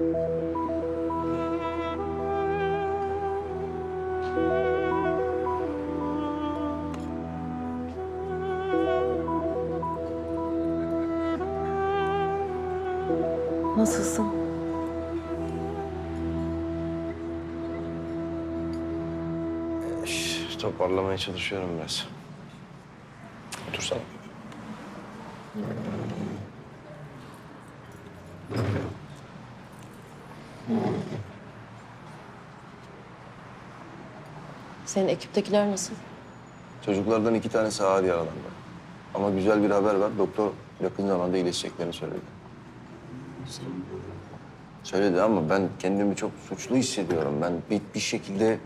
Nasılsın? Eş, toparlamaya çalışıyorum biraz. Otursana. Senin ekiptekiler nasıl? Çocuklardan iki tanesi ağır yaralandı. Ama güzel bir haber var. Doktor yakın zamanda iyileşeceklerini söyledi. Söyledi ama ben kendimi çok suçlu hissediyorum. Ben bir, bir şekilde...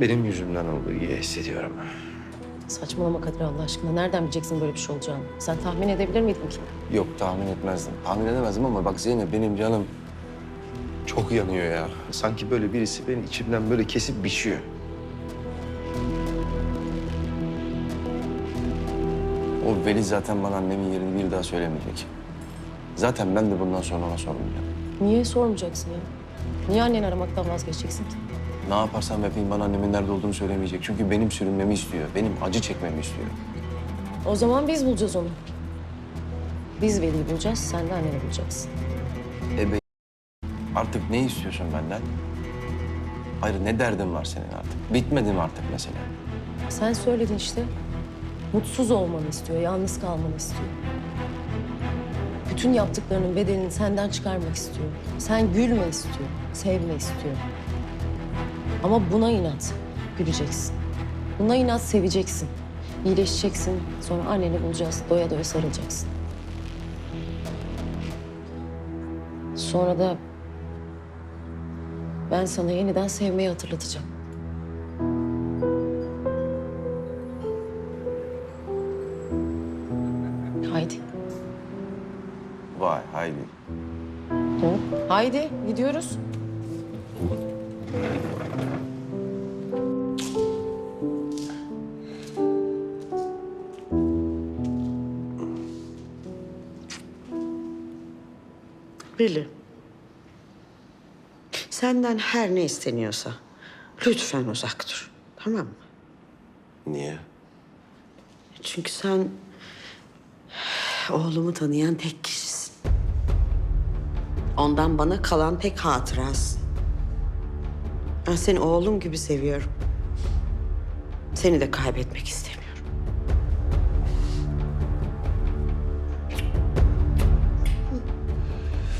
Benim yüzümden olduğu diye hissediyorum. Saçmalama Kadir Allah aşkına. Nereden bileceksin böyle bir şey olacağını? Sen tahmin edebilir miydin ki? Yok tahmin etmezdim. Tahmin edemezdim ama bak Zeynep benim canım çok yanıyor ya. Sanki böyle birisi benim içimden böyle kesip biçiyor. O Veli zaten bana annemin yerini bir daha söylemeyecek. Zaten ben de bundan sonra ona sormayacağım. Niye sormayacaksın ya? Niye anneni aramaktan vazgeçeceksin ki? Ne yaparsam yapayım bana annemin nerede olduğunu söylemeyecek. Çünkü benim sürünmemi istiyor. Benim acı çekmemi istiyor. O zaman biz bulacağız onu. Biz Veli'yi bulacağız, sen de anneni bulacaksın. Ebe artık ne istiyorsun benden? Hayır ne derdin var senin artık? Bitmedi mi artık mesele? Sen söyledin işte. Mutsuz olmanı istiyor, yalnız kalmanı istiyor. Bütün yaptıklarının bedelini senden çıkarmak istiyor. Sen gülme istiyor, sevme istiyor. Ama buna inat, güleceksin. Buna inat seveceksin. İyileşeceksin, sonra anneni bulacağız, doya doya sarılacaksın. Sonra da ben sana yeniden sevmeyi hatırlatacağım. Haydi. Vay haydi. Hı? Haydi gidiyoruz. Veli. Senden her ne isteniyorsa lütfen uzak dur. Tamam mı? Niye? Çünkü sen oğlumu tanıyan tek kişisin. Ondan bana kalan tek hatırasın. Ben seni oğlum gibi seviyorum. Seni de kaybetmek istemiyorum.